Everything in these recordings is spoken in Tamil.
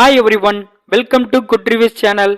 Hi everyone welcome to good reviews channel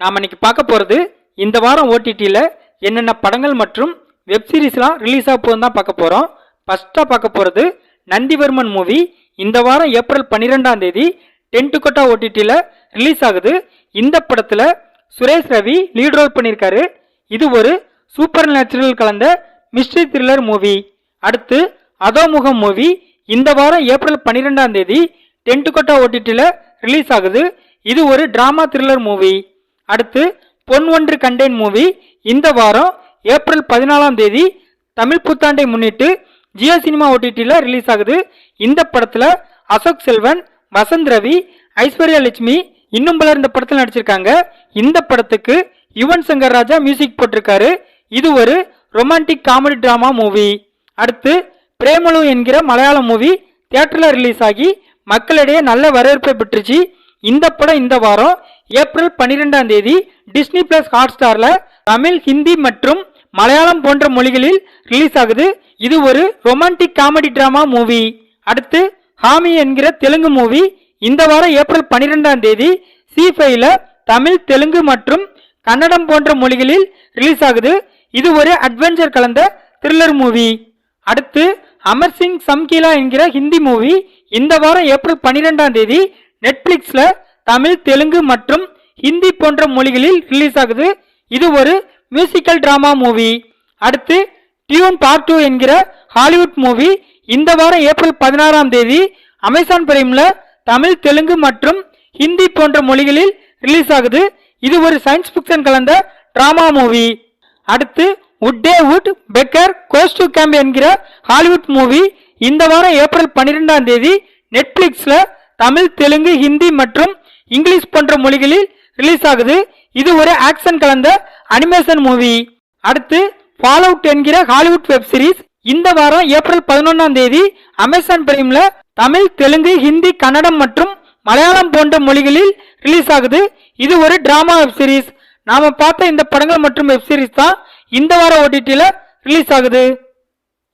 நாம் இன்னைக்கு பார்க்க போகிறது இந்த வாரம் ஓடிடியில் என்னென்ன படங்கள் மற்றும் வெப் சீரிஸ்லாம் ரிலீஸ் ஆக போதும் தான் பார்க்க போகிறோம் ஃபஸ்ட்டாக பார்க்க போகிறது நந்திவர்மன் மூவி இந்த வாரம் ஏப்ரல் பன்னிரெண்டாம் தேதி டென்ட் கொட்டா ஓடிடியில் ரிலீஸ் ஆகுது. இந்த படத்தில் சுரேஷ் ரவி லீட் ரோல் பண்ணியிருக்காரு. இது ஒரு சூப்பர் நேச்சுரல் கலந்த மிஸ்ட்ரி த்ரில்லர் மூவி அடுத்து அதோமுகம் மூவி இந்த வாரம் ஏப்ரல் பன்னிரெண்டாம் தேதி டென்ட் கொட்டா ஓடிடியில் ரிலீஸ் ஆகுது. இது ஒரு ட்ராமா த்ரில்லர் மூவி அடுத்து பொன் ஒன்று கண்டேன் மூவி இந்த வாரம் ஏப்ரல் பதினாலாம் தேதி தமிழ் புத்தாண்டை முன்னிட்டு ஜியோ சினிமா ஓடிடியில் ரிலீஸ் ஆகுது. இந்த படத்தில் அசோக் செல்வன் வசந்த் ரவி ஐஸ்வர்யா லட்சுமி இன்னும் பலர் இந்த படத்தில் நடிச்சிருக்காங்க. இந்த படத்துக்கு யுவன் சங்கர் ராஜா மியூசிக் போட்டிருக்காரு. இது ஒரு ரொமான்டிக் காமெடி ட்ராமா மூவி அடுத்து பிரேமலு என்கிற மலையாள மூவி தியேட்டரில் ரிலீஸ் ஆகி மக்களிடையே நல்ல வரவேற்பை பெற்றுச்சு. இந்த படம் இந்த வாரம் ஏப்ரல் பன்னிரெண்டாம் தேதி டிஸ்னி பிளஸ் ஹாட் ஸ்டார்ல தமிழ் ஹிந்தி மற்றும் மலையாளம் போன்ற மொழிகளில் ரிலீஸ் ஆகுது. இது ஒரு ரொமான்டிக் காமெடி டிராமா மூவி அடுத்து ஹாமி என்கிற தெலுங்கு மூவி இந்த வாரம் ஏப்ரல் பன்னிரெண்டாம் தேதி சி ஃபைவ்ல தமிழ் தெலுங்கு மற்றும் கன்னடம் போன்ற மொழிகளில் ரிலீஸ் ஆகுது. இது ஒரு அட்வென்ச்சர் கலந்த த்ரில்லர் மூவி அடுத்து அமர் சிங் சம்கீலா என்கிற ஹிந்தி மூவி இந்த வாரம் ஏப்ரல் பன்னிரெண்டாம் தேதி நெட்ஃபிளிக்ஸ்ல தமிழ் தெலுங்கு மற்றும் ஹிந்தி போன்ற மொழிகளில் ரிலீஸ் ஆகுது. இது ஒரு மியூசிக்கல் டிராமா மூவி அடுத்து டியூன் பார்ட் டூ என்கிற ஹாலிவுட் மூவி இந்த வாரம் ஏப்ரல் பதினாறாம் தேதி அமேசான் பிரைமில் தமிழ் தெலுங்கு மற்றும் ஹிந்தி போன்ற மொழிகளில் ரிலீஸ் ஆகுது. இது ஒரு சயின்ஸ் ஃபிக்ஷன் கலந்த டிராமா மூவி அடுத்து Woody Woodpecker goes to camp என்கிற ஹாலிவுட் மூவி இந்த வாரம் ஏப்ரல் பன்னிரெண்டாம் தேதி நெட்ஃபிளிக்ஸ்ல தமிழ் தெலுங்கு ஹிந்தி மற்றும் இங்கிலீஷ் போன்ற மொழிகளில் ரிலீஸ் ஆகுது. இது ஒரு ஆக்ஷன் கலந்த அனிமேஷன் மூவி அடுத்து ஃபால் அவுட் என்கிற ஹாலிவுட் வெப் சீரிஸ் இந்த வாரம் ஏப்ரல் பதினொன்றாம் தேதி அமேசான் பிரைம்ல தமிழ் தெலுங்கு ஹிந்தி கன்னடம் மற்றும் மலையாளம் போன்ற மொழிகளில் ரிலீஸ் ஆகுது. இது ஒரு டிராமா வெப் சீரிஸ் நாம பார்த்த இந்த படங்கள் மற்றும் வெப் சீரிஸ் தான் இந்த வார ஓடிடியில் ரிலீஸ் ஆகுது.